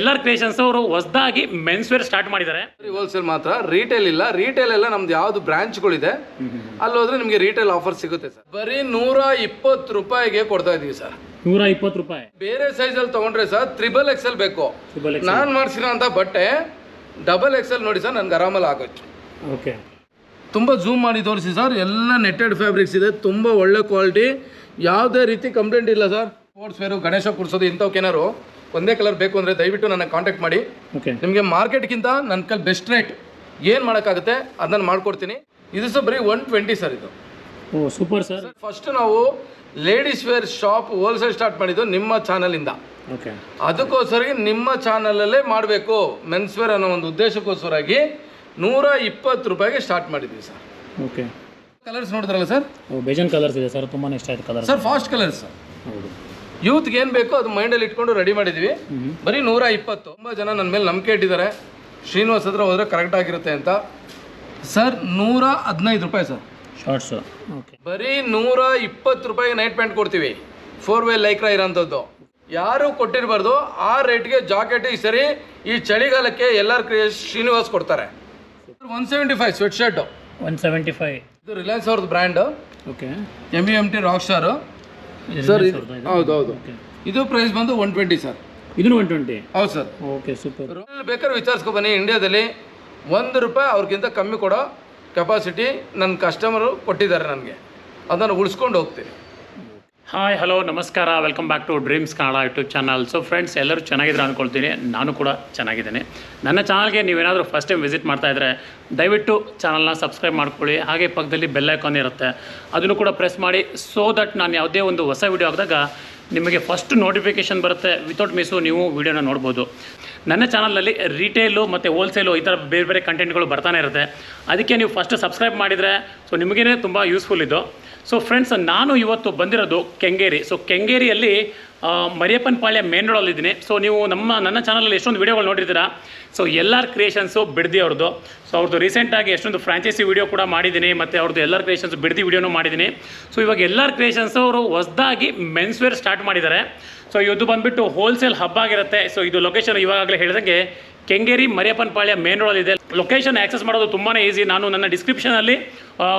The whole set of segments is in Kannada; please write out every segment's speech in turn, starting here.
ಎಲ್ಲಾರ್ ಕ್ರಿಯೇಷನ್ಸ್ ಅವರು ಹೊಸದಾಗಿ ಮೆನ್ಸ್ ವೇರ್ ಸ್ಟಾರ್ಟ್ ಮಾಡಿದ್ದಾರೆ ಹೋಲ್ಸೇಲ್ ಮಾತ್ರ. ರೀಟೇಲ್ ಇಲ್ಲ. ರೀಟೇಲ್ ಎಲ್ಲ ನಮ್ದು ಯಾವ್ದು ಬ್ರಾಂಚ್ಗಳಿದೆ ಅಲ್ಲಿ ಹೋದ್ರೆ ನಿಮಗೆ ರೀಟೇಲ್ ಆಫರ್ ಸಿಗುತ್ತೆ ಸರ್ ಬರೀ ನೂರ ಇಪ್ಪತ್ತು ರೂಪಾಯಿಗೆ ಕೊಡ್ತಾ ಇದೀವಿ ಸರ್ ನೂರ ಇಪ್ಪತ್ತು ರೂಪಾಯಿ. ಬೇರೆ ಸೈಜ್ ಅಲ್ಲಿ ತಗೊಂಡ್ರೆ ಸರ್ ತ್ರಿಬಲ್ ಎಕ್ಸ್ ಎಲ್ ಬೇಕು. ನಾನ್ ಮಾಡಿಸಿರೋ ಅಂತ ಬಟ್ಟೆ ಡಬಲ್ ಎಕ್ಸ್ ಎಲ್ ನೋಡಿ ಸರ್ ನನ್ಗೆ ಆರಾಮಲ್ಲಿ ಆಗೋಯ್ತು. ಓಕೆ ತುಂಬ ಝೂಮ್ ಮಾಡಿ ತೋರಿಸಿ ಸರ್ ಎಲ್ಲ ನೆಟ್ಟೆಡ್ ಫ್ಯಾಬ್ರಿಕ್ಸ್ ಇದೆ. ತುಂಬ ಒಳ್ಳೆ ಕ್ವಾಲಿಟಿ ಯಾವುದೇ ರೀತಿ ಕಂಪ್ಲೇಂಟ್ ಇಲ್ಲ ಸರ್ ಸ್ಪೋರ್ಟ್ಸ್ ವೇರು ಗಣೇಶ ಕುಡಿಸೋದು ಇಂಥವ್ಕೇನಾರು ಒಂದೇ ಕಲರ್ ಬೇಕು ಅಂದರೆ ದಯವಿಟ್ಟು ನನ್ನ ಕಾಂಟ್ಯಾಕ್ಟ್ ಮಾಡಿ. ಓಕೆ ನಿಮಗೆ ಮಾರ್ಕೆಟ್ಗಿಂತ ನನ್ನ ಕಲ್ ಬೆಸ್ಟ್ ರೇಟ್ ಏನು ಮಾಡೋಕ್ಕಾಗುತ್ತೆ ಅದನ್ನು ಮಾಡ್ಕೊಡ್ತೀನಿ. ಇದು ಸಹ ಬರೀ ಒನ್ ಟ್ವೆಂಟಿ ಸರ್ ಇದು. ಓ ಸೂಪರ್ ಸರ್ ಫಸ್ಟ್ ನಾವು ladies wear shop wholesale start ಮಾಡಿದ್ದು ನಿಮ್ಮ ಚಾನಲಿಂದ ಓಕೆ ಅದಕ್ಕೋಸ್ಕರ ನಿಮ್ಮ ಚಾನಲಲ್ಲೇ ಮಾಡಬೇಕು. ಮೆನ್ಸ್ ವೇರ್ ಅನ್ನೋ ಒಂದು ಉದ್ದೇಶಕ್ಕೋಸ್ಕರಾಗಿ ನೂರ ಇಪ್ಪತ್ತು ರೂಪಾಯಿಗೆ ಸ್ಟಾರ್ಟ್ ಮಾಡಿದ್ವಿ ಸರ್ ಓಕೆ ಕಲರ್ಸ್ ನೋಡಿದ್ರಲ್ಲ ಸರ್ ಓ ಬೇಜಾನ್ ಕಲರ್ಸ್ ಇದೆ ಸರ್ ತುಂಬಾ ಇಷ್ಟ ಆಯ್ತು ಕಲರ್ ಸರ್ ಫಾಸ್ಟ್ ಕಲರ್ಸ್ ಹೌದು. ಯೂತ್ಗೆ ಏನು ಬೇಕೋ ಅದು ಮೈಂಡಲ್ಲಿ ಇಟ್ಕೊಂಡು ರೆಡಿ ಮಾಡಿದ್ವಿ. ಬರೀ ನೂರ ಇಪ್ಪತ್ತು. ತುಂಬ ಜನ ನನ್ನ ಮೇಲೆ ನಂಬಿಕೆ ಇಟ್ಟಿದ್ದಾರೆ. ಶ್ರೀನಿವಾಸ್ ಹತ್ರ ಹೋದರೆ ಕರೆಕ್ಟ್ ಆಗಿರುತ್ತೆ ಅಂತ. ಸರ್ ನೂರ ಹದಿನೈದು ರೂಪಾಯಿ ಸರ್ ಶಾರ್ಟ್ಸು ಓಕೆ ಬರೀ ನೂರ ಇಪ್ಪತ್ತು ರೂಪಾಯಿಗೆ ನೈಟ್ ಪ್ಯಾಂಟ್ ಕೊಡ್ತೀವಿ. ಫೋರ್ ವೇ ಲೈಕ್ರ ಇರೋಂಥದ್ದು. ಯಾರು ಕೊಟ್ಟಿರಬಾರ್ದು. ಆ ರೇಟ್ಗೆ ಜಾಕೆಟ್ ಈ ಸರಿ ಈ ಚಳಿಗಾಲಕ್ಕೆ ಎಲ್ಲರ ಶ್ರೀನಿವಾಸ್ ಕೊಡ್ತಾರೆ. One seventy five sweatshirt one seventy five ಇದು ರಿಲಯನ್ಸ್ ಅವ್ರದ್ದು brand okay M B M T rock star sir ಇದು ಹೌದು ಹೌದು. ಇದು ಪ್ರೈಸ್ ಬಂದು ಒನ್ ಟ್ವೆಂಟಿ ಸರ್ ಇದನ್ನು ಒನ್ ಟ್ವೆಂಟಿ ಹೌದು ಸರ್ ಓಕೆ ಸೂಪರ್ ಬೇಕಾದ್ರೆ ವಿಚಾರಿಸ್ಕೊ ಬನ್ನಿ. ಇಂಡಿಯಾದಲ್ಲಿ ಒಂದು ರೂಪಾಯಿ ಅವ್ರಿಗಿಂತ ಕಮ್ಮಿ ಕೊಡೋ ಕೆಪಾಸಿಟಿ ನನ್ನ ಕಸ್ಟಮರು ಕೊಟ್ಟಿದ್ದಾರೆ ನನಗೆ. ಅದನ್ನು ಉಳಿಸ್ಕೊಂಡು ಹೋಗ್ತೀನಿ. ಹಾಯ್ ಹಲೋ ನಮಸ್ಕಾರ. Welcome back to dreams Kannada YouTube channel so friends ಎಲ್ಲರೂ ಚೆನ್ನಾಗಿದ್ರೆ ಅಂದ್ಕೊಳ್ತೀನಿ ನಾನು ಕೂಡ ಚೆನ್ನಾಗಿದ್ದೇನೆ. ನನ್ನ ಚಾನಲ್ಗೆ ನೀವೇನಾದರೂ ಫಸ್ಟ್ ಟೈಮ್ ವಿಸಿಟ್ ಮಾಡ್ತಾ ಇದ್ದರೆ ದಯವಿಟ್ಟು ಚಾನಲ್ನ ಸಬ್ಸ್ಕ್ರೈಬ್ ಮಾಡ್ಕೊಳ್ಳಿ. ಹಾಗೆ ಪಕ್ಕದಲ್ಲಿ ಬೆಲ್ ಐಕಾನ್ ಇರುತ್ತೆ. ಅದನ್ನು ಕೂಡ ಪ್ರೆಸ್ ಮಾಡಿ ಸೊ ದಟ್ ನಾನು ಯಾವುದೇ ಒಂದು ಹೊಸ ವಿಡಿಯೋ ಹಾಕಿದಾಗ ನಿಮಗೆ ಫಸ್ಟ್ ನೋಟಿಫಿಕೇಷನ್ ಬರುತ್ತೆ. ವಿತೌಟ್ ಮಿಸ್ಸು ನೀವು ವೀಡಿಯೋನ ನೋಡ್ಬೋದು. ನನ್ನ ಚಾನಲ್ನಲ್ಲಿ ರಿಟೇಲು ಮತ್ತು ಹೋಲ್ಸೇಲು ಈ ಥರ ಬೇರೆ ಬೇರೆ ಕಂಟೆಂಟ್ಗಳು ಬರ್ತಾನೆ ಇರುತ್ತೆ. ಅದಕ್ಕೆ ನೀವು ಫಸ್ಟ್ ಸಬ್ಸ್ಕ್ರೈಬ್ ಮಾಡಿದರೆ ಸೊ ನಿಮಗೇ ತುಂಬ ಯೂಸ್ಫುಲ್ ಇದು. ಸೊ ಫ್ರೆಂಡ್ಸ್ ನಾನು ಇವತ್ತು ಬಂದಿರೋದು ಕೆಂಗೇರಿ. ಸೊ ಕೆಂಗೇರಿಯಲ್ಲಿ ಮರಿಯಪ್ಪನಪಾಳ್ಯ ಮರಿಯಪ್ಪನ ಪಾಳ್ಯ ಮೇನ್ ರೋಡಲ್ಲಿದ್ದೀನಿ ಸೊ ನೀವು ನಮ್ಮ, ನನ್ನ ಚಾನಲಲ್ಲಿ ಎಷ್ಟೊಂದು ವೀಡಿಯೋಗಳು ನೋಡಿರ್ತೀರಾ? ಸೊ ಎಲ್ಲಾರ್ ಕ್ರಿಯೇಷನ್ಸು ಬಿಡ್ದಿ ಅವ್ರದ್ದು ಸೊ ಅವ್ರದ್ದು ರೀಸೆಂಟಾಗಿ ಎಷ್ಟೊಂದು ಫ್ರಾಂಚೈಸಿ ವೀಡಿಯೋ ಕೂಡ ಮಾಡಿದ್ದೀನಿ. ಮತ್ತು ಅವ್ರದ್ದು ಎಲ್ಲಾರ್ ಕ್ರಿಯೇಷನ್ಸ್ ಬಿಡ್ದಿ ವೀಡಿಯೋನೂ ಮಾಡಿದ್ದೀನಿ. ಸೊ ಇವಾಗ ಎಲ್ಲ ಕ್ರಿಯೇಷನ್ಸ್ ಅವರು ಹೊಸದಾಗಿ ಮೆನ್ಸ್ ವೇರ್ ಸ್ಟಾರ್ಟ್ ಮಾಡಿದ್ದಾರೆ. ಸೊ ಇದು ಬಂದುಬಿಟ್ಟು ಹೋಲ್ಸೇಲ್ ಹಬ್ ಆಗಿರುತ್ತೆ. ಸೊ ಇದು ಲೊಕೇಶನ್ ಇವಾಗಲೇ ಹೇಳಿದಂಗೆ ಕೆಂಗೇರಿ ಮರಿಯಪ್ಪನ ಪಾಳ್ಯ ಮೇನ್ ರೋಡಲ್ಲಿ ಇದೆ. ಲೊಕೇಶನ್ ಆಕ್ಸೆಸ್ ಮಾಡೋದು ತುಂಬಾ ಈಸಿ ನಾನು ನನ್ನ ಡಿಸ್ಕ್ರಿಪ್ಷನಲ್ಲಿ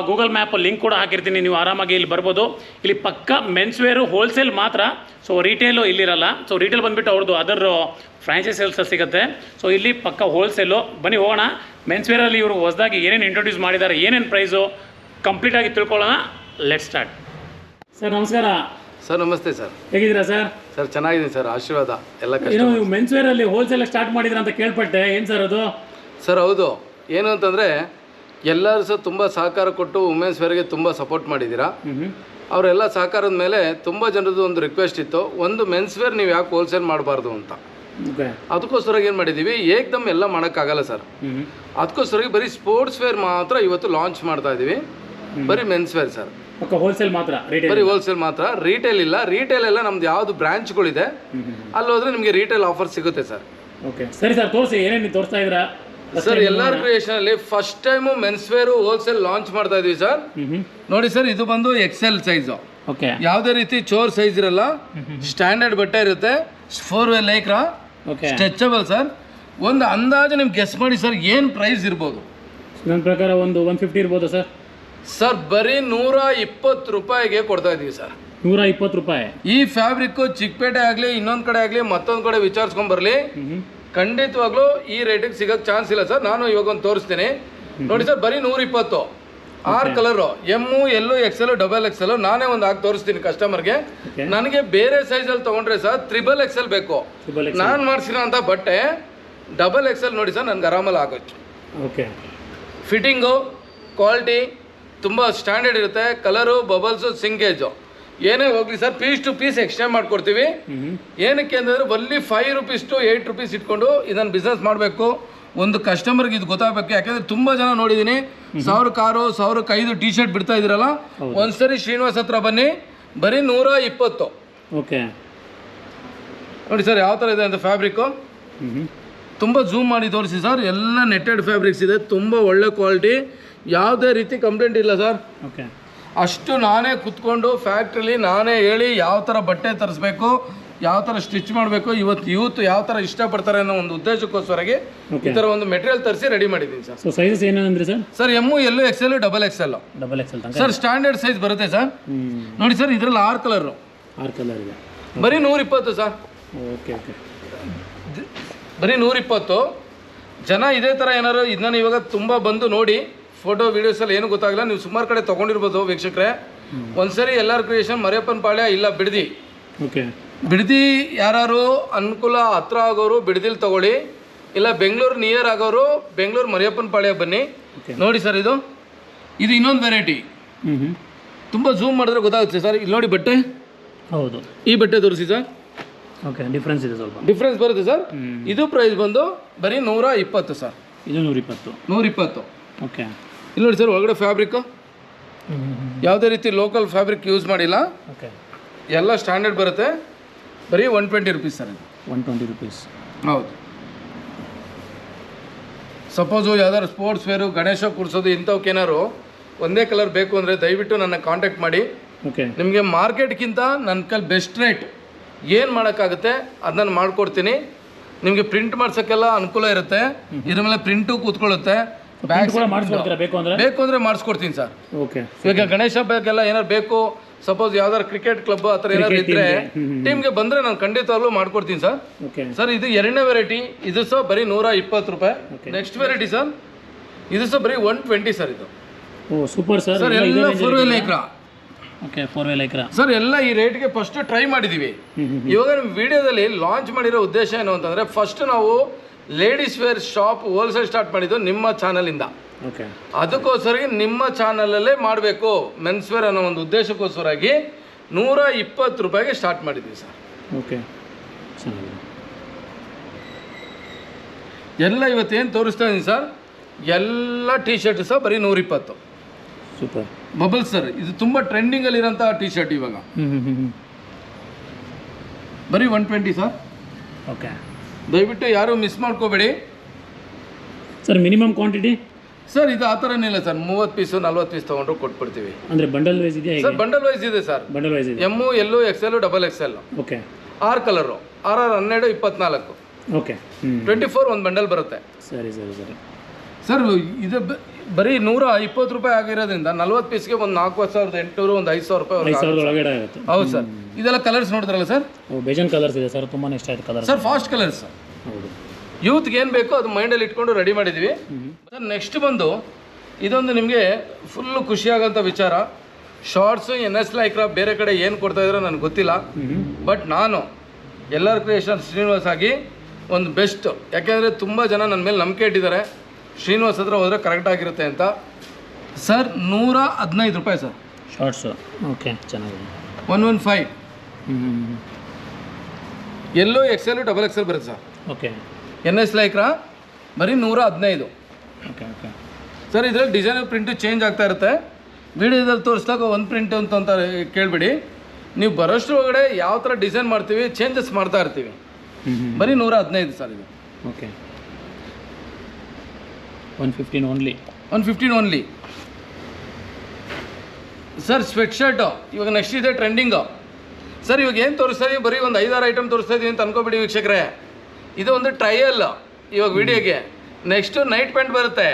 ಗೂಗಲ್ ಮ್ಯಾಪ್ ಲಿಂಕ್ ಕೂಡ ಹಾಕಿರ್ತೀನಿ. ನೀವು ಆರಾಮಾಗಿ ಇಲ್ಲಿ ಬರ್ಬೋದು. ಇಲ್ಲಿ ಪಕ್ಕ ಮೆನ್ಸ್ ವೇರು ಹೋಲ್ಸೇಲ್ ಮಾತ್ರ ಸೊ ರೀಟೇಲು ಇಲ್ಲಿರಲ್ಲ. ಸೊ ರಿಟೇಲ್ ಬಂದುಬಿಟ್ಟು ಅವ್ರದ್ದು ಅದರ್ ಫ್ರಾಂಚೈಸ್ ಸೇಲ್ಸ್ ಸಿಗುತ್ತೆ. ಸೊ ಇಲ್ಲಿ ಪಕ್ಕ ಹೋಲ್ಸೇಲು ಬನ್ನಿ ಹೋಗೋಣ. ಮೆನ್ಸ್ ವೇರಲ್ಲಿ ಇವರು ಹೊಸದಾಗಿ ಏನೇನು ಇಂಟ್ರೊಡ್ಯೂಸ್ ಮಾಡಿದ್ದಾರೆ ಏನೇನು ಪ್ರೈಸು ಕಂಪ್ಲೀಟಾಗಿ ತಿಳ್ಕೊಳ್ಳೋಣ. ಲೆಟ್ ಸ್ಟಾರ್ಟ್ ಸರ್ ನಮಸ್ಕಾರ. ಸರ್ ನಮಸ್ತೆ ಸರ್. ಹೇಗಿದ್ದೀರಾ ಸರ್ ಸರ್ ಚೆನ್ನಾಗಿದ್ದೀನಿ ಸರ್ ಆಶೀರ್ವಾದ ಎಲ್ಲ ಕಷ್ಟ ಏನೋ ನೀವು ಮೆನ್ಸ್ ವೇರಲ್ಲಿ ಹೋಲ್ಸೇಲ್ ಸ್ಟಾರ್ಟ್ ಮಾಡಿದ್ರ ಅಂತ ಕೇಳ್ಪಟ್ಟೆ ಏನು ಸರ್ ಅದು? ಸರ್ ಹೌದು. ಏನು ಅಂತಂದರೆ ಎಲ್ಲರೂ ಸಹ ತುಂಬ ಸಹಕಾರ ಕೊಟ್ಟು ವುಮೆನ್ಸ್ ವೇರ್ಗೆ ತುಂಬ ಸಪೋರ್ಟ್ ಮಾಡಿದ್ದೀರಾ. ಅವರೆಲ್ಲ ಸಹಕಾರದ ಮೇಲೆ ತುಂಬ ಜನರದ್ದು ಒಂದು ರಿಕ್ವೆಸ್ಟ್ ಇತ್ತು ಒಂದು ಮೆನ್ಸ್ ವೇರ್ ನೀವು ಯಾಕೆ ಹೋಲ್ಸೇಲ್ ಮಾಡಬಾರ್ದು ಅಂತ. ಓಕೆ ಅದಕ್ಕೋಸ್ಕರ ಏನು ಮಾಡಿದ್ದೀವಿ ಏಕ್ದಮ್ ಎಲ್ಲ ಮಾಡೋಕ್ಕಾಗಲ್ಲ ಸರ್. ಅದಕ್ಕೋಸ್ಕರ ಬರೀ ಸ್ಪೋರ್ಟ್ಸ್ ವೇರ್ ಮಾತ್ರ ಇವತ್ತು ಲಾಂಚ್ ಮಾಡ್ತಾ ಇದ್ದೀವಿ ಬರೀ ಮೆನ್ಸ್ ವೇರ್ ಸರ್. ಹೋಲ್ಸೇಲ್ ಮಾತ್ರ ಬರೀ ಹೋಲ್ಸೇಲ್ ಮಾತ್ರ. ರೀಟೇಲ್ ಇಲ್ಲ. ರೀಟೇಲ್ ಎಲ್ಲ ನಮ್ದು ಯಾವ್ದು ಬ್ರಾಂಚ್ಗಳಿದೆ. ಅಲ್ಲಿ ಹೋದ್ರೆ ನಿಮಗೆ ರೀಟೇಲ್ ಆಫರ್ ಸಿಗುತ್ತೆ ಸರ್. ಓಕೆ. ಸರಿ ಸರ್ ತೋರಿಸಿ ಏನೇನು ತೋರಿಸ್ತಾ ಇದ್ದೀರಾ? ಸರ್ ಎಲ್ಲಾರ್ ಕ್ರಿಯೇಷನ್ ಅಲ್ಲಿ first time men's wear wholesale launch ಮಾಡ್ತಾ ಇದೀವಿ ಸರ್. ನೋಡಿ ಸರ್ ಇದು ಬಂದು ಎಕ್ಸೆಲ್ ಸೈಜ್ ಯಾವುದೇ ರೀತಿ ಚೋರ್ ಸೈಜ್ ಇರಲ್ಲ ಸ್ಟ್ಯಾಂಡರ್ಡ್ ಬಟ್ಟೆ ಇರುತ್ತೆ four way lycra stretchable sir. ಒಂದು ಅಂದಾಜು ನಿಮ್ಗೆ ಗೆಸ್ ಮಾಡಿ ಸರ್ ಏನು ಪ್ರೈಸ್ ಇರ್ಬೋದು? ನನ್ನ ಪ್ರಕಾರ ಒಂದು ಒನ್ ಫಿಫ್ಟಿ ಇರ್ಬೋದು ಸರ್. ಸರ್ ಬರೀ ನೂರ ಇಪ್ಪತ್ತು ರೂಪಾಯಿಗೆ ಕೊಡ್ತಾ ಇದೀವಿ ಸರ್. ನೂರ ಇಪ್ಪತ್ತು ರೂಪಾಯಿ. ಈ ಫ್ಯಾಬ್ರಿಕ್ ಚಿಕ್ಕಪೇಟೆ ಆಗಲಿ ಇನ್ನೊಂದು ಕಡೆ ಆಗಲಿ ಮತ್ತೊಂದು ಕಡೆ ವಿಚಾರಿಸ್ಕೊಂಡ್ ಬರಲಿ. ಖಂಡಿತವಾಗ್ಲೂ ಈ ರೇಟಿಗೆ ಸಿಗೋಕ್ಕೆ ಚಾನ್ಸ್ ಇಲ್ಲ ಸರ್. ನಾನು ಇವಾಗ ಒಂದು ತೋರಿಸ್ತೀನಿ. ನೋಡಿ ಸರ್ ಬರೀ ನೂರ ಇಪ್ಪತ್ತು. ಆರು colour M L XL double XL ನಾನೇ ಒಂದು ಹಾಕಿ ತೋರಿಸ್ತೀನಿ ಕಸ್ಟಮರ್ಗೆ. ನನಗೆ ಬೇರೆ ಸೈಜಲ್ಲಿ ತೊಗೊಂಡ್ರೆ ಸರ್ ತ್ರಿಬಲ್ ಎಕ್ಸೆಲ್ ಬೇಕು. ನಾನು ಮಾಡಿಸಿರೋ ಅಂಥ ಬಟ್ಟೆ ಡಬಲ್ ಎಕ್ಸೆಲ್ ನೋಡಿ ಸರ್ ನನಗೆ ಆರಾಮಲ್ಲಿ ಆಗೋಯ್ತು ಓಕೆ ಫಿಟ್ಟಿಂಗು ಕ್ವಾಲಿಟಿ ತುಂಬ ಸ್ಟ್ಯಾಂಡರ್ಡ್ ಇರುತ್ತೆ. ಕಲರು ಬಬಲ್ಸು ಸಿಂಗೇಜು ಏನೇ ಹೋಗಲಿ sir piece to piece exchange ಮಾಡ್ಕೊಡ್ತೀವಿ. ಏನಕ್ಕೆ ಅಂತಂದರೆ ಬಲ್ಲಿ five rupees to eight rupees ಇಟ್ಕೊಂಡು ಇದನ್ನು ಬಿಸ್ನೆಸ್ ಮಾಡಬೇಕು. ಒಂದು ಕಸ್ಟಮರ್ಗೆ ಇದು ಗೊತ್ತಾಗಬೇಕು. ಯಾಕಂದರೆ ತುಂಬ ಜನ ನೋಡಿದ್ದೀನಿ ಸಾವಿರ ಕಾರು ಸಾವಿರಕ್ಕೆ ಐದು ಟಿ ಶರ್ಟ್ ಬಿಡ್ತಾ ಇದ್ದೀರಲ್ಲ? ಒಂದ್ಸರಿ ಶ್ರೀನಿವಾಸ್ ಹತ್ರ ಬನ್ನಿ. ಬರೀ ನೂರ ಇಪ್ಪತ್ತು. ಓಕೆ. ನೋಡಿ ಸರ್ ಯಾವ ಥರ ಇದೆ ಅಂತ ಫ್ಯಾಬ್ರಿಕ್ಕು ಹ್ಞೂ ತುಂಬ ಝೂಮ್ ಮಾಡಿ ತೋರಿಸಿ ಸರ್ ಎಲ್ಲ ನೆಟ್ಟೆಡ್ ಫ್ಯಾಬ್ರಿಕ್ಸ್ ಇದೆ. ತುಂಬ ಒಳ್ಳೆ ಕ್ವಾಲಿಟಿ ಯಾವುದೇ ರೀತಿ ಕಂಪ್ಲೇಂಟ್ ಇಲ್ಲ ಸರ್ ಓಕೆ ಅಷ್ಟು ನಾನೇ ಕುತ್ಕೊಂಡು ಫ್ಯಾಕ್ಟ್ರಿಲಿ ನಾನೇ ಹೇಳಿ ಯಾವ ಥರ ಬಟ್ಟೆ ತರಿಸ್ಬೇಕು ಯಾವ ಥರ ಸ್ಟಿಚ್ ಮಾಡಬೇಕು ಇವತ್ತು ಯೂತ್ ಯಾವ ಥರ ಇಷ್ಟಪಡ್ತಾರೆ ಅನ್ನೋ ಒಂದು ಉದ್ದೇಶಕ್ಕೋಸ್ಕರಾಗಿ ಈ ಥರ ಒಂದು ಮೆಟೀರಿಯಲ್ ತರಿಸಿ ರೆಡಿ ಮಾಡಿದ್ದೀನಿ ಸರ್ ಸೊ ಸೈಜಸ್ ಏನಂದ್ರೆ sir sir M L L double XL double X L sir standard size ಬರುತ್ತೆ ಸರ್ ನೋಡಿ ಸರ್ ಇದರಲ್ಲಿ ಆರು ಕಲರು ಆರು ಕಲರ್ ಇದೆ. ಬರೀ ನೂರಿಪ್ಪತ್ತು ಸರ್ ಓಕೆ ಓಕೆ ಬರೀ ನೂರಿಪ್ಪತ್ತು. ಜನ ಇದೇ ಥರ ಏನಾರು ಇದನ್ನ ಇವಾಗ ತುಂಬ ಬಂದು ನೋಡಿ ಫೋಟೋ ವೀಡಿಯೋಸಲ್ಲಿ ಏನು ಗೊತ್ತಾಗಲ್ಲ ನೀವು ಸುಮಾರು ಕಡೆ ತೊಗೊಂಡಿರ್ಬೋದು ವೀಕ್ಷಕರೇ. ಒಂದ್ಸರಿ ಎಲ್ಲರ ಕ್ರಿಯೇಷನ್ ಮರಿಯಪ್ಪನ ಪಾಳ್ಯ ಇಲ್ಲ ಬಿಡದಿ. ಓಕೆ. ಬಿಡದಿ ಯಾರು ಅನುಕೂಲ ಹತ್ರ ಆಗೋರು ಬಿಡದಿಲ್ ತಗೊಳ್ಳಿ. ಇಲ್ಲ ಬೆಂಗಳೂರು ನಿಯರ್ ಆಗೋರು ಬೆಂಗಳೂರು ಮರಿಯಪ್ಪನ ಪಾಳ್ಯ ಬನ್ನಿ. ನೋಡಿ ಸರ್ ಇದು. ಇದು ಇನ್ನೊಂದು ವೆರೈಟಿ ತುಂಬ ಝೂಮ್ ಮಾಡಿದ್ರೆ ಗೊತ್ತಾಗುತ್ತೆ ಸರ್. ಇಲ್ಲಿ ನೋಡಿ ಬಟ್ಟೆ. ಹೌದು. ಈ ಬಟ್ಟೆ ತೋರಿಸಿ ಸರ್. ಓಕೆ ಡಿಫ್ರೆನ್ಸ್ ಇದೆ ಸ್ವಲ್ಪ. ಡಿಫ್ರೆನ್ಸ್ ಬರುತ್ತೆ ಸರ್ ಇದು ಪ್ರೈಸ್ ಬಂದು ಬರೀ ನೂರ ಇಪ್ಪತ್ತು ಸರ್ ಇದು ನೂರಿಪ್ಪತ್ತು ನೂರ ಇಪ್ಪತ್ತು ಓಕೆ ಇಲ್ಲಿ ನೋಡಿ ಸರ್ ಒಳಗಡೆ ಫ್ಯಾಬ್ರಿಕ್ಕು ಹ್ಞೂ ಯಾವುದೇ ರೀತಿ ಲೋಕಲ್ ಫ್ಯಾಬ್ರಿಕ್ ಯೂಸ್ ಮಾಡಿಲ್ಲ. ಓಕೆ ಎಲ್ಲ ಸ್ಟ್ಯಾಂಡರ್ಡ್ ಬರುತ್ತೆ. ಬರೀ ಒನ್ ಟ್ವೆಂಟಿ ರುಪೀಸ್ ಸರ್ ಇದು. ಒನ್ ಟ್ವೆಂಟಿ ರುಪೀಸ್ ಹೌದು. ಸಪೋಸು ಯಾವ್ದಾದ್ರು ಸ್ಪೋರ್ಟ್ಸ್ ವೇರು ಗಣೇಶ ಕೂರಿಸೋದು ಇಂಥವಕ್ಕೇನಾದ್ರು ಒಂದೇ ಕಲರ್ ಬೇಕು ಅಂದರೆ ದಯವಿಟ್ಟು ನನ್ನ ಕಾಂಟ್ಯಾಕ್ಟ್ ಮಾಡಿ. ಓಕೆ ನಿಮಗೆ ಮಾರ್ಕೆಟ್ಗಿಂತ ನನ್ನ ಕೈಲಿ ಬೆಸ್ಟ್ ರೇಟ್ ಏನು ಮಾಡೋಕ್ಕಾಗುತ್ತೆ? ಅದನ್ನು ಮಾಡ್ಕೊಡ್ತೀನಿ. ನಿಮಗೆ ಪ್ರಿಂಟ್ ಮಾಡ್ಸೋಕ್ಕೆಲ್ಲ ಅನುಕೂಲ ಇರುತ್ತೆ. ಇದ್ರ ಮೇಲೆ ಪ್ರಿಂಟು ಕೂತ್ಕೊಳ್ಳುತ್ತೆ. ಬೇಕು ಅಂದರೆ? ಮಾಡಿಸ್ಕೊಡ್ತೀನಿ ಸರ್. ಓಕೆ ಈಗ ಗಣೇಶ ಹಬ್ಬಕ್ಕೆಲ್ಲ ಏನಾರು ಬೇಕು? ಸಪೋಸ್ ಯಾವ್ದಾರು ಕ್ರಿಕೆಟ್ ಕ್ಲಬ್ ಆ ಥರ ಏನಾದ್ರು ಇದ್ರೆ ಟೀಮ್ಗೆ ಬಂದರೆ ನಾನು ಖಂಡಿತವಾಗ್ಲೂ ಮಾಡ್ಕೊಡ್ತೀನಿ ಸರ್. ಸರ್ ಇದು ಎರಡನೇ ವೆರೈಟಿ ಇದು ಸಹ ಬರೀ ನೂರ ಇಪ್ಪತ್ತು ರೂಪಾಯಿ. Next variety sir. ಇದು ಸಹ ಬರೀ ಒನ್ ಟ್ವೆಂಟಿ ಸರ್ ಇದು. Super sir. ಸರ್ ಎಲ್ಲ full okay four way lycra sir ಎಲ್ಲ ಈ ರೇಟ್ಗೆ ಫಸ್ಟ್ ಟ್ರೈ ಮಾಡಿದ್ದೀವಿ ಇವಾಗ ನಮ್ಮ ವಿಡಿಯೋದಲ್ಲಿ ಲಾಂಚ್ ಮಾಡಿರೋ ಉದ್ದೇಶ ಏನು ಅಂತಂದರೆ ಫಸ್ಟ್ ನಾವು ladies wear shop wholesale start ಮಾಡಿದ್ದು ನಿಮ್ಮ ಚಾನಲಿಂದ ಓಕೆ ಅದಕ್ಕೋಸ್ಕರ ನಿಮ್ಮ ಚಾನಲಲ್ಲೇ ಮಾಡಬೇಕು ಮೆನ್ಸ್ ವೇರ್ ಅನ್ನೋ ಒಂದು ಉದ್ದೇಶಕ್ಕೋಸ್ಕರಾಗಿ ನೂರ ಇಪ್ಪತ್ತು ರೂಪಾಯಿಗೆ ಸ್ಟಾರ್ಟ್ ಮಾಡಿದ್ವಿ ಸರ್ ಓಕೆ ಎಲ್ಲ ಇವತ್ತೇನು ತೋರಿಸ್ತಾ ಇದ್ದೀನಿ ಸರ್ ಎಲ್ಲ ಟೀ ಶರ್ಟ್ ಸಹ ಬರೀ ನೂರಿಪ್ಪತ್ತು. ಸೂಪರ್ ಬಬಲ್ ಸರ್ ಇದು ತುಂಬ ಟ್ರೆಂಡಿಂಗಲ್ಲಿರೋಂಥ ಟಿ ಶರ್ಟ್ ಇವಾಗ. ಬರೀ ಒನ್ ಟ್ವೆಂಟಿ ಸರ್. ಓಕೆ ದಯವಿಟ್ಟು ಯಾರೂ ಮಿಸ್ ಮಾಡ್ಕೋಬೇಡಿ. ಸರ್ ಮಿನಿಮಮ್ ಕ್ವಾಂಟಿಟಿ ಸರ್ ಇದು ಆ ಥರ ಇಲ್ಲ ಸರ್. ಮೂವತ್ತು ಪೀಸು ನಲ್ವತ್ತು ಪೀಸ್ ತೊಗೊಂಡ್ರು ಕೊಟ್ಬಿಡ್ತೀವಿ. ಅಂದರೆ ಬಂಡಲ್ ವೈಸ್ ಇದೆಯಾ ಸರ್ ಬಂಡಲ್ ವೈಸ್ ಇದೆ ಸರ್. ಬಂಡಲ್ ವೈಸ್ ಇದೆ M L XL double L okay ಆರು ಕಲರು ಆರ್ ಆರ್ ಹನ್ನೆರಡು ಇಪ್ಪತ್ನಾಲ್ಕು. ಓಕೆ ಟ್ವೆಂಟಿ ಫೋರ್ ಒಂದು ಬಂಡಲ್ ಬರುತ್ತೆ. ಸರಿ ಸರಿ ಸರಿ. ಸರ್ ಇದು ಬರೀ ನೂರ ಇಪ್ಪತ್ತು ರೂಪಾಯಿ ಆಗಿರೋದ್ರಿಂದ ನಲ್ವತ್ತು ಪೀಸ್ಗೆ ಒಂದು ನಾಲ್ಕು ಸಾವಿರದ ಎಂಟುನೂರು ಒಂದು ಐದು ಸಾವಿರ ರೂಪಾಯಿ ಐದು ಸಾವಿರದ ಒಳಗಡೆ ಆಗುತ್ತೆ ಹೌದು ಸರ್. ಇದೆಲ್ಲ ಕಲರ್ಸ್ ನೋಡಿದ್ರಲ್ಲ ಸರ್? ಬೇಜನ್ ಕಲರ್ಸ್ ಇದೆ ಸರ್. ತುಂಬಾ ಇಷ್ಟ ಆಯ್ತು ಕಲರ್ ಸರ್ ಫಾಸ್ಟ್ ಕಲರ್ಸ್ ಹೌದು. ಯೂತ್ಗೆ ಏನು ಬೇಕೋ ಅದು ಮೈಂಡಲ್ಲಿ ಇಟ್ಕೊಂಡು ರೆಡಿ ಮಾಡಿದ್ದೀವಿ ಸರ್ ನೆಕ್ಸ್ಟ್ ಬಂದು ಇದೊಂದು ನಿಮಗೆ ಫುಲ್ಲು ಖುಷಿಯಾಗೋಂಥ ವಿಚಾರ. ಶಾರ್ಟ್ಸು ಎನ್ ಎಸ್ ಲೈಕ್ರ ಬೇರೆ ಕಡೆ ಏನು ಕೊಡ್ತಾ ಇದ್ರೋ ನನಗೆ ಗೊತ್ತಿಲ್ಲ. ಬಟ್ ನಾನು ಎಲ್ಲರ ಕ್ರಿಯೇಷನ್ ಶ್ರೀನಿವಾಸ್ ಆಗಿ ಒಂದು ಬೆಸ್ಟ್ ಯಾಕೆಂದರೆ ತುಂಬ ಜನ ನನ್ನ ಮೇಲೆ ನಂಬಿಕೆ ಇಟ್ಟಿದ್ದಾರೆ. ಶ್ರೀನಿವಾಸ್ ಹತ್ರ ಹೋದರೆ ಕರೆಕ್ಟ್ ಆಗಿರುತ್ತೆ ಅಂತ. ಸರ್ ನೂರ ಹದಿನೈದು ರೂಪಾಯಿ ಸರ್ ಶಾರ್ಟ್ಸು ಓಕೆ ಚೆನ್ನಾಗಿದೆ. One one five L XL double XL ಬರುತ್ತೆ sir okay N S lycra ಬರೀ ನೂರ ಹದಿನೈದು. ಓಕೆ ಓಕೆ ಸರ್ ಇದರಲ್ಲಿ ಡಿಸೈನ್ ಪ್ರಿಂಟು ಚೇಂಜ್ ಆಗ್ತಾ ಇರುತ್ತೆ. ವಿಡಿಯೋದಲ್ಲಿ ತೋರಿಸ್ದಾಗ ಒಂದು ಪ್ರಿಂಟ್ ಅಂತ ಅಂತ ಕೇಳಿಬಿಡಿ. ನೀವು ಬರೋಷ್ಟು ಒಳಗಡೆ ಯಾವ ಥರ ಡಿಸೈನ್ ಮಾಡ್ತೀವಿ ಚೇಂಜಸ್ ಮಾಡ್ತಾ ಇರ್ತೀವಿ. ಬರೀ ನೂರ ಹದಿನೈದು ಸರ್ ಇದು. Okay one fifteen only one fifteen only sir sweatshirt ಇವಾಗ ನೆಕ್ಸ್ಟ್ ಇದೆ ಟ್ರೆಂಡಿಂಗು ಸರ್ ಇವಾಗ ಏನು ತೋರಿಸ್ತಾ ಇದೀವಿ ಬರೀ ಒಂದು ಐದಾರು ಐಟಮ್ ತೋರಿಸ್ತಾ ಇದೀವಿ ಅಂತ ಅನ್ಕೋಬಿಡಿ ವೀಕ್ಷಕರೇ. ಇದು ಒಂದು ಟ್ರಯಲ್ ಇವಾಗ ವಿಡಿಯೋಗೆ ನೆಕ್ಸ್ಟು ನೈಟ್ ಪ್ಯಾಂಟ್ ಬರುತ್ತೆ.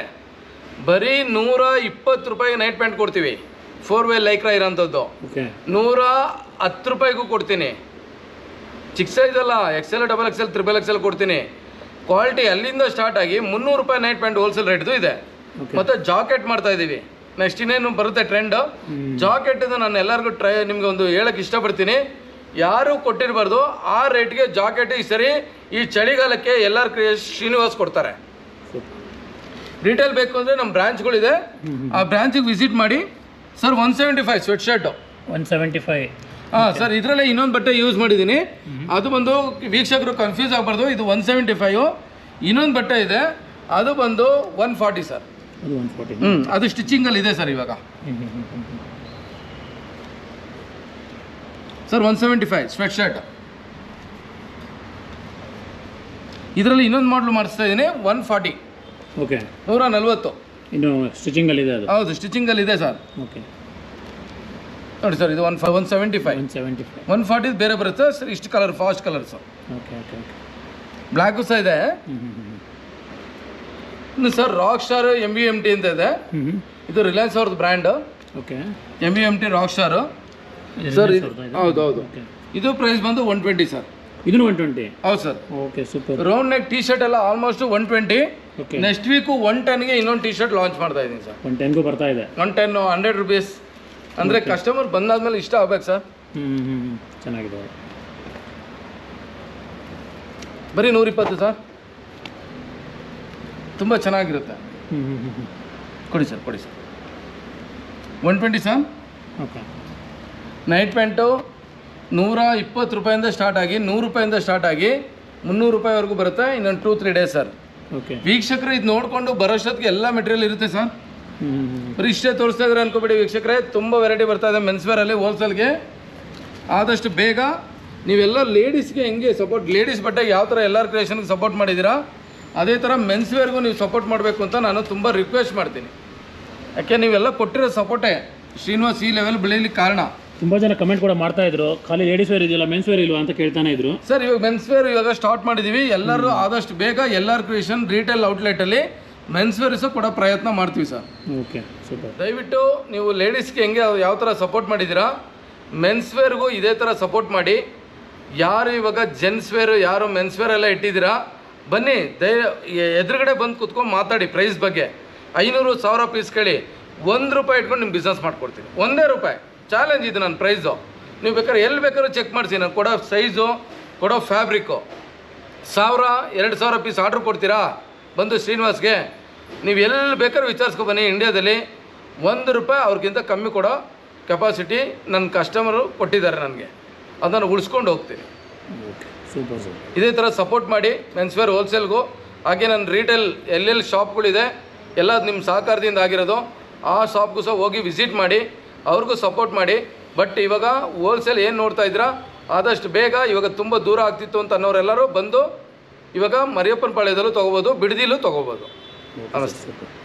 ಬರೀ ನೂರ ಇಪ್ಪತ್ತು ರೂಪಾಯಿಗೆ ನೈಟ್ ಪ್ಯಾಂಟ್ ಕೊಡ್ತೀವಿ. ಫೋರ್ ವೇ ಲೈಕ್ರ ಇರೋಂಥದ್ದು. ನೂರ ಹತ್ತು ರೂಪಾಯಿಗೂ ಕೊಡ್ತೀನಿ. ಚಿಕ್ಕ ಸೈಜಲ್ಲ X XL double XL triple XL ಕೊಡ್ತೀನಿ. ಕ್ವಾಲಿಟಿ ಅಲ್ಲಿಂದ ಸ್ಟಾರ್ಟ್ ಆಗಿ ಮುನ್ನೂರು ರೂಪಾಯಿ ನೈಟ್ ಪ್ಯಾಂಟ್ ಹೋಲ್ಸೇಲ್ ರೇಟ್ದು ಇದೆ. ಮತ್ತು ಜಾಕೆಟ್ ಮಾಡ್ತಾ ಇದ್ದೀವಿ ನೆಕ್ಸ್ಟ್ ಇನ್ನೇನು ಬರುತ್ತೆ ಟ್ರೆಂಡ್ ಜಾಕೆಟ್ ಇದು ನಾನು ಎಲ್ಲರಿಗೂ ಟ್ರೈ ನಿಮ್ಗೆ ಒಂದು ಹೇಳಕ್ಕೆ ಇಷ್ಟಪಡ್ತೀನಿ. ಯಾರು ಕೊಟ್ಟಿರಬಾರ್ದು ಆ ರೇಟ್ಗೆ ಜಾಕೆಟ್ ಈ ಸರಿ ಈ ಚಳಿಗಾಲಕ್ಕೆ ಎಲ್ಲರ ಕ್ರಿಯೇ ಶ್ರೀನಿವಾಸ್ ಕೊಡ್ತಾರೆ. ರಿಟೇಲ್ ಬೇಕು ಅಂದರೆ ನಮ್ಮ ಬ್ರ್ಯಾಂಚ್ಗಳಿದೆ ಆ ಬ್ರಾಂಚಿಗೆ ವಿಸಿಟ್ ಮಾಡಿ sir one seventy five sweatshirt one seventy five ಹಾಂ ಸರ್ ಇದರಲ್ಲೇ ಇನ್ನೊಂದು ಬಟ್ಟೆ ಯೂಸ್ ಮಾಡಿದ್ದೀನಿ ಅದು ಬಂದು ವೀಕ್ಷಕರು ಕನ್ಫ್ಯೂಸ್ ಆಗಬಾರ್ದು. ಇದು ಒನ್ ಸೆವೆಂಟಿ ಫೈವ್ ಇನ್ನೊಂದು ಬಟ್ಟೆ ಇದೆ. ಅದು ಬಂದು ಒನ್ ಫಾರ್ಟಿ ಸರ್. ಹ್ಞೂ ಅದು ಸ್ಟಿಚಿಂಗಲ್ಲಿ ಇದೆ ಸರ್ ಇವಾಗ. Sir one seventy five sweatshirt ಇದರಲ್ಲಿ ಇನ್ನೊಂದು ಮಾಡಲ್ ಮಾಡಿಸ್ತಾ ಇದ್ದೀನಿ ಒನ್ ಫಾರ್ಟಿ ಓಕೆ ನೂರ ನಲ್ವತ್ತು. ಇನ್ನು ಸ್ಟಿಚಿಂಗಲ್ಲಿದೆ ಅದು. ಹೌದು ಸ್ಟಿಚಿಂಗಲ್ಲಿದೆ ಸರ್. ಓಕೆ ನೋಡಿ ಸರ್ ಇದು one five one seventy five one seventy five one forty ಬೇರೆ ಬರುತ್ತೆ ಸರ್ ಇಷ್ಟು colour fast colours okay okay okay black ಸಹ ಇದೆ. ಇನ್ನು sir rock star M V M T ಅಂತ ಇದೆ. ಇದು ರಿಲಯನ್ಸ್ ಅವ್ರದ್ದು brand okay M V M T rock star sir ಇದು ಹೌದು ಹೌದು. ಇದು ಪ್ರೈಸ್ ಬಂದು ಒನ್ ಟ್ವೆಂಟಿ ಸರ್. ಇದು ಒನ್ ಟ್ವೆಂಟಿ ಹೌದು sir. Okay super round neck T shirt ಎಲ್ಲ almost one twenty next week one ಟೆನ್ಗೆ ಇನ್ನೊಂದು ಟಿ ಶರ್ಟ್ ಲಾಂಚ್ ಮಾಡ್ತಾ ಇದ್ದೀನಿ ಸರ್. ಒನ್ ಟೆನ್ಗೂ ಬರ್ತಾ ಇದೆ. ಒನ್ ಟೆನ್ ಹಂಡ್ರೆಡ್ ರುಪೀಸ್ ಅಂದರೆ ಕಸ್ಟಮರ್ ಬಂದಾದ್ಮೇಲೆ ಇಷ್ಟ ಆಗ್ಬೇಕು ಸರ್. ಹ್ಞೂ ಹ್ಞೂ ಹ್ಞೂ ಚೆನ್ನಾಗಿದೆ. ಬರೀ ನೂರಿಪ್ಪತ್ತು ಸರ್. ತುಂಬ ಚೆನ್ನಾಗಿರುತ್ತೆ. ಹ್ಞೂ ಹ್ಞೂ ಹ್ಞೂ ಹ್ಞೂ ಕೊಡಿ ಸರ್ ಕೊಡಿ sir. One twenty sir. Okay. Night pant ನೂರ ಇಪ್ಪತ್ತು ರೂಪಾಯಿಂದ ಸ್ಟಾರ್ಟ್ ಆಗಿ ನೂರು ರೂಪಾಯಿಂದ ಸ್ಟಾರ್ಟ್ ಆಗಿ ಮುನ್ನೂರು ರೂಪಾಯಿವರೆಗೂ ಬರುತ್ತೆ ಇನ್ನೊಂದು two three days sir. Okay. ವೀಕ್ಷಕರು ಇದು ನೋಡಿಕೊಂಡು ಬರೋಷ್ಟೊತ್ತಿಗೆ ಎಲ್ಲ ಮೆಟೀರಿಯಲ್ ಇರುತ್ತೆ ಸರ್. ಬರೀ ಇಷ್ಟೇ ತೋರಿಸ್ತಾ ಇದ್ರೆ ಅನ್ಕೋಬೇಡಿ ವೀಕ್ಷಕರೇ ತುಂಬ ವೆರೈಟಿ ಬರ್ತಾ ಇದೆ ಮೆನ್ಸ್ವೇರಲ್ಲಿ ಹೋಲ್ಸೇಲ್ಗೆ ಆದಷ್ಟು ಬೇಗ ನೀವೆಲ್ಲ ಲೇಡೀಸ್ಗೆ ಹೆಂಗೆ ಸಪೋರ್ಟ್ ಲೇಡೀಸ್ ಬಟ್ಟೆಗೆ ಯಾವ ಥರ ಎಲ್ಲರ ಕ್ರಿಯೇಷನ್ಗೆ ಸಪೋರ್ಟ್ ಮಾಡಿದ್ದೀರಾ ಅದೇ ಥರ ಮೆನ್ಸ್ವೇರ್ಗೂ ನೀವು ಸಪೋರ್ಟ್ ಮಾಡಬೇಕು ಅಂತ ನಾನು ತುಂಬ ರಿಕ್ವೆಸ್ಟ್ ಮಾಡ್ತೀನಿ. ಯಾಕೆ ನೀವೆಲ್ಲ ಕೊಟ್ಟಿರೋ ಸಪೋರ್ಟೇ ಶ್ರೀನಿವಾಸ್ ಈ ಲೆವೆಲ್ ಬೆಳೀಲಿಕ್ಕೆ ಕಾರಣ? ತುಂಬ ಜನ ಕಮೆಂಟ್ ಕೂಡ ಮಾಡ್ತಾ ಇದ್ರು ಖಾಲಿ ಲೇಡೀಸ್ ವೇರ್ ಇದೆಯಲ್ಲ ಮೆನ್ಸ್ ವೇರ್ ಇಲ್ವಾ? ಅಂತ ಕೇಳ್ತಾನೆ ಇದ್ರು. ಸರ್ ಇವಾಗ ಮೆನ್ಸ್ವೇರ್ ಇವಾಗ ಸ್ಟಾರ್ಟ್ ಮಾಡಿದ್ದೀವಿ ಎಲ್ಲರೂ ಆದಷ್ಟು ಬೇಗ ಎಲ್ಲರ ಕ್ರಿಯೇಷನ್ ರಿಟೇಲ್ ಔಟ್ಲೆಟಲ್ಲಿ ಮೆನ್ಸ್ವೇರ್ ಸಹ ಕೊಡೋ ಪ್ರಯತ್ನ ಮಾಡ್ತೀವಿ ಸರ್. ಓಕೆ ಸೂಪರ್ ದಯವಿಟ್ಟು ನೀವು ಲೇಡೀಸ್ಗೆ ಹೆಂಗೆ ಯಾವ ಥರ ಸಪೋರ್ಟ್ ಮಾಡಿದ್ದೀರಾ? ಮೆನ್ಸ್ವೇರ್ಗೂ ಇದೇ ಥರ ಸಪೋರ್ಟ್ ಮಾಡಿ. ಯಾರು ಇವಾಗ ಜೆಂಟ್ಸ್ ವೇರ್ ಯಾರು ಮೆನ್ಸ್ವೇರ್ ಎಲ್ಲ ಇಟ್ಟಿದ್ದೀರಾ? ಬನ್ನಿ ದಯ ಎದುರುಗಡೆ ಬಂದು ಕುತ್ಕೊಂಡು ಮಾತಾಡಿ ಪ್ರೈಸ್ ಬಗ್ಗೆ. ಐನೂರು ಸಾವಿರ ಪೀಸ್ ಕೇಳಿ ಒಂದು ರೂಪಾಯಿ ಇಟ್ಕೊಂಡು ನಿಮ್ಮ ಬಿಸ್ನೆಸ್ ಮಾಡ್ಕೊಡ್ತೀನಿ. ಒಂದೇ ರೂಪಾಯಿ. ಚಾಲೆಂಜ್ ಇದು ನನ್ನ ಪ್ರೈಸು ನೀವು ಬೇಕಾದ್ರೆ ಎಲ್ಲಿ ಬೇಕಾದ್ರೂ ಚೆಕ್ ಮಾಡಿಸಿ ನಾನು ಕೊಡೋ ಸೈಜು ಕೊಡೋ ಫ್ಯಾಬ್ರಿಕ್ಕು ಸಾವಿರ ಎರಡು ಸಾವಿರ ಪೀಸ್ ಆರ್ಡ್ರ್ ಕೊಡ್ತೀರಾ? ಬಂದು ಶ್ರೀನಿವಾಸ್ಗೆ ನೀವು ಎಲ್ಲಿ ಬೇಕಾದ್ರೂ ವಿಚಾರಿಸ್ಕೊ ಬನ್ನಿ ಇಂಡಿಯಾದಲ್ಲಿ ಒಂದು ರೂಪಾಯಿ ಅವ್ರಿಗಿಂತ ಕಮ್ಮಿ ಕೊಡೋ ಕೆಪಾಸಿಟಿ ನನ್ನ ಕಸ್ಟಮರು ಕೊಟ್ಟಿದ್ದಾರೆ ನನಗೆ. ಅದನ್ನು ಉಳಿಸ್ಕೊಂಡು ಹೋಗ್ತೀನಿ. ಸೂಪರ್ ಇದೇ ಥರ ಸಪೋರ್ಟ್ ಮಾಡಿ ಮೆನ್ಸ್ವೇರ್ ಹೋಲ್ಸೇಲ್ಗೂ ಹಾಗೆ ನನ್ನ ರೀಟೇಲ್ ಎಲ್ಲೆಲ್ಲಿ ಶಾಪ್ಗಳಿದೆ ಎಲ್ಲ ನಿಮ್ಮ ಸಹಕಾರದಿಂದ ಆಗಿರೋದು ಆ ಶಾಪ್ಗೂ ಸಹ ಹೋಗಿ ವಿಸಿಟ್ ಮಾಡಿ ಅವ್ರಿಗೂ ಸಪೋರ್ಟ್ ಮಾಡಿ. ಬಟ್ ಇವಾಗ ಹೋಲ್ಸೇಲ್ ಏನು ನೋಡ್ತಾ ಇದ್ದೀರಾ ಆದಷ್ಟು ಬೇಗ ಇವಾಗ ತುಂಬ ದೂರ ಆಗ್ತಿತ್ತು ಅಂತ ಅನ್ನೋರೆಲ್ಲರೂ ಬಂದು ಇವಾಗ ಮರಿಯಪ್ಪನ ಪಾಳ್ಯದಲ್ಲೂ ತೊಗೋಬೋದು ಬಿಡದಿಲ್ಲೂ ತೊಗೋಬೋದು. ನಮಸ್ತೆ.